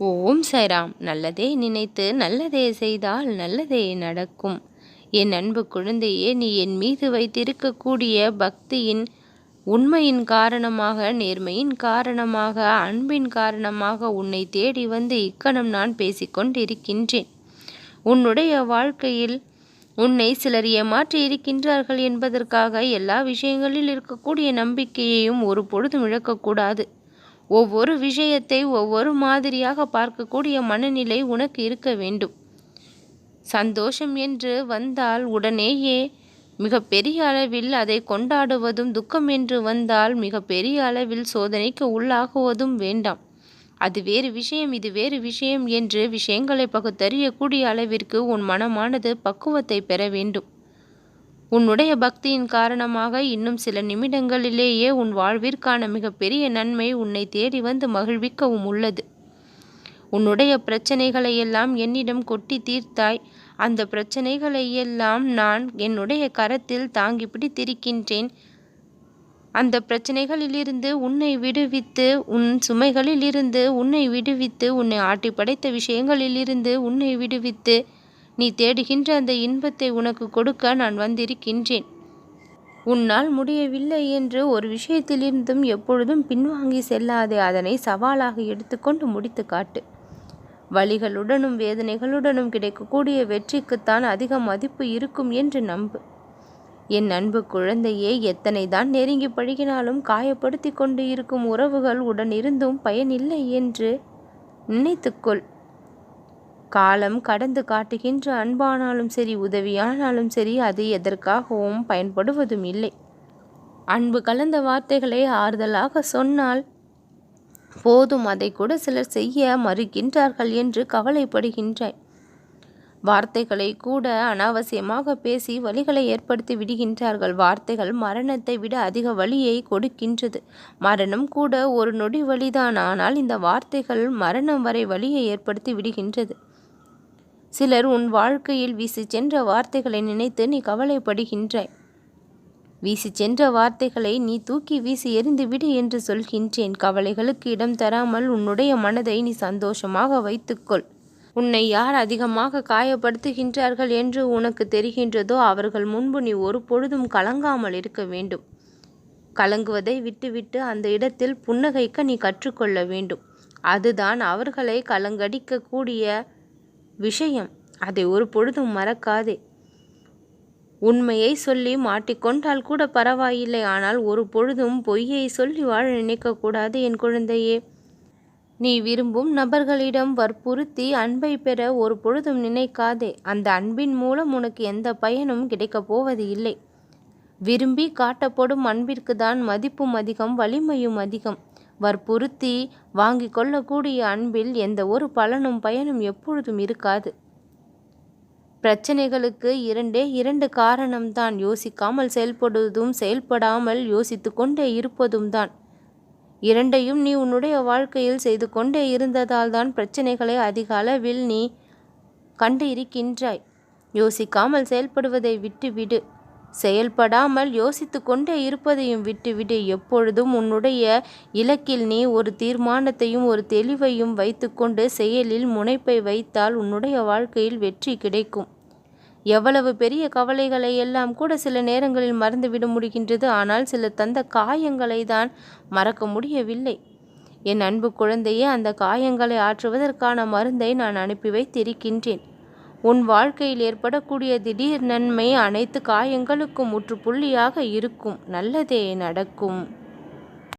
ஓம் சைராம் நல்லதே நினைத்து நல்லதே செய்தால் நல்லதே நடக்கும். என் அன்பு குழந்தையே நீ என் மீது வைத்திருக்கக்கூடிய பக்தியின் உண்மையின் காரணமாக நேர்மையின் காரணமாக அன்பின் காரணமாக உன்னை தேடி வந்து இக்கணம் நான் பேசிக்கொண்டிருக்கின்றேன். உன்னுடைய வாழ்க்கையில் உன்னை சிலர் ஏமாற்றி இருக்கின்றார்கள் என்பதற்காக எல்லா விஷயங்களில் இருக்கக்கூடிய நம்பிக்கையையும் ஒரு பொழுதும் இழக்கக்கூடாது. ஒவ்வொரு விஷயத்தை ஒவ்வொரு மாதிரியாக பார்க்கக்கூடிய மனநிலை உனக்கு இருக்க வேண்டும். சந்தோஷம் என்று வந்தால் உடனேயே மிகப்பெரிய அளவில் அதை கொண்டாடுவதும் துக்கம் என்று வந்தால் மிகப்பெரிய அளவில் சோதனைக்கு உள்ளாகுவதும் வேண்டாம். அது வேறு விஷயம் இது வேறு விஷயம் என்று விஷயங்களை பகுத்தறியக்கூடிய அளவிற்கு உன் மனமானது பக்குவத்தை பெற வேண்டும். உன்னுடைய பக்தியின் காரணமாக இன்னும் சில நிமிடங்களிலேயே உன் வாழ்விற்கான மிகப்பெரிய நன்மை உன்னை தேடி வந்து மகிழ்விக்கவும் உள்ளது. உன்னுடைய பிரச்சனைகளை எல்லாம் என்னிடம் கொட்டி தீர்த்தாய். அந்த பிரச்சனைகளை எல்லாம் நான் என்னுடைய கரத்தில் தாங்கி பிடித்திருக்கின்றேன். அந்த பிரச்சனைகளிலிருந்து உன்னை விடுவித்து உன் சுமைகளிலிருந்து உன்னை விடுவித்து உன்னை ஆட்டி படைத்த விஷயங்களிலிருந்து உன்னை விடுவித்து நீ தேடுகின்ற அந்த இன்பத்தை உனக்கு கொடுக்க நான் வந்திருக்கின்றேன். உன்னால் முடியவில்லை என்று ஒரு விஷயத்திலிருந்தும் எப்பொழுதும் பின்வாங்கி செல்லாதே அதனை சவாலாக எடுத்துக்கொண்டு முடித்து காட்டு. வழிகளுடனும் வேதனைகளுடனும் கிடைக்கக்கூடிய வெற்றிக்குத்தான் அதிக மதிப்பு இருக்கும் என்று நம்பு. என் அன்பு குழந்தையே எத்தனை தான் நெருங்கி பழகினாலும் காயப்படுத்தி கொண்டு இருக்கும் உறவுகள் உடனிருந்தும் பயனில்லை என்று நினைத்துக்கொள். காலம் கடந்து காட்டுகின்ற அன்பானாலும் சரி உதவியானாலும் சரி அது எதற்காகவும் பயன்படுவதும் இல்லை. அன்பு கலந்த வார்த்தைகளை ஆறுதலாக சொன்னால் போதும். அதை கூட சிலர் செய்ய மறுக்கின்றார்கள் என்று கவலைப்படுகின்றாய் வார்த்தைகளை கூட அனாவசியமாக பேசி வழிகளை ஏற்படுத்தி விடுகின்றார்கள். வார்த்தைகள் மரணத்தை விட அதிக வழியை கொடுக்கின்றது. மரணம் கூட ஒரு நொடி வழிதான். ஆனால் இந்த வார்த்தைகள் மரணம் வரை வழியை ஏற்படுத்தி விடுகின்றது. சிலர் உன் வாழ்க்கையில் வீசி சென்ற வார்த்தைகளை நினைத்து நீ கவலைப்படுகின்றாய். வீசி சென்ற வார்த்தைகளை நீ தூக்கி வீசி எறிந்துவிடு என்று சொல்கின்றேன். கவலைகளுக்கு இடம் தராமல் உன்னுடைய மனதை நீ சந்தோஷமாக வைத்துக்கொள். உன்னை யார் அதிகமாக காயப்படுத்துகின்றார்கள் என்று உனக்கு தெரிகின்றதோ அவர்கள் முன்பு நீ ஒரு பொழுதும் கலங்காமல் இருக்க வேண்டும். கலங்குவதை விட்டுவிட்டு அந்த இடத்தில் புன்னகைக்க நீ கற்றுக்கொள்ள வேண்டும். அதுதான் அவர்களை கலங்கடிக்கக்கூடிய விஷயம். அதை ஒரு பொழுதும் மறக்காதே. உண்மையை சொல்லி மாட்டிக்கொண்டால் கூட பரவாயில்லை. ஆனால் ஒரு பொழுதும் பொய்யை சொல்லி வாழ நினைக்கக்கூடாது என் குழந்தையே. நீ விரும்பும் நபர்களிடம் வற்புறுத்தி அன்பை பெற ஒரு பொழுதும் நினைக்காதே. அந்த அன்பின் மூலம் உனக்கு எந்த பயனும் கிடைக்கப் போவது இல்லை. விரும்பி காட்டப்படும் அன்பிற்கு தான் மதிப்பும் அதிகம் வலிமையும் அதிகம். வற்புறுத்தி வாங்கிக் கொள்ளக்கூடிய அன்பில் எந்த ஒரு பலனும் பயனும் எப்பொழுதும் இருக்காது. பிரச்சனைகளுக்கு இரண்டே இரண்டு காரணம்தான் யோசிக்காமல் செயல்படுவதும் செயல்படாமல் யோசித்து கொண்டே இருப்பதும் தான். இரண்டையும் நீ உன்னுடைய வாழ்க்கையில் செய்து கொண்டே இருந்ததால் தான் பிரச்சனைகளை அதிக அளவில் நீ கண்டு இருக்கின்றாய். யோசிக்காமல் செயல்படுவதை விட்டுவிடு. செயல்படாமல் யோசித்து கொண்டே இருப்பதையும் விட்டுவிடு. எப்பொழுதும் உன்னுடைய இலக்கில் நீ ஒரு தீர்மானத்தையும் ஒரு தெளிவையும் வைத்துக்கொண்டு செயலில் முனைப்பை வைத்தால் உன்னுடைய வாழ்க்கையில் வெற்றி கிடைக்கும். எவ்வளவு பெரிய கவலைகளை எல்லாம் கூட சில நேரங்களில் மறந்துவிட முடிகின்றது. ஆனால் சில தந்த காயங்களை தான் மறக்க முடியவில்லை. என் அன்பு குழந்தையே அந்த காயங்களை ஆற்றுவதற்கான மருந்தை நான் அனுப்பி வைத்திருக்கின்றேன். உன் வாழ்க்கையில் ஏற்படக்கூடிய திடீர் நன்மை அனைத்து காயங்களுக்கும் முற்றுப்புள்ளியாக இருக்கும். நல்லதே நடக்கும்.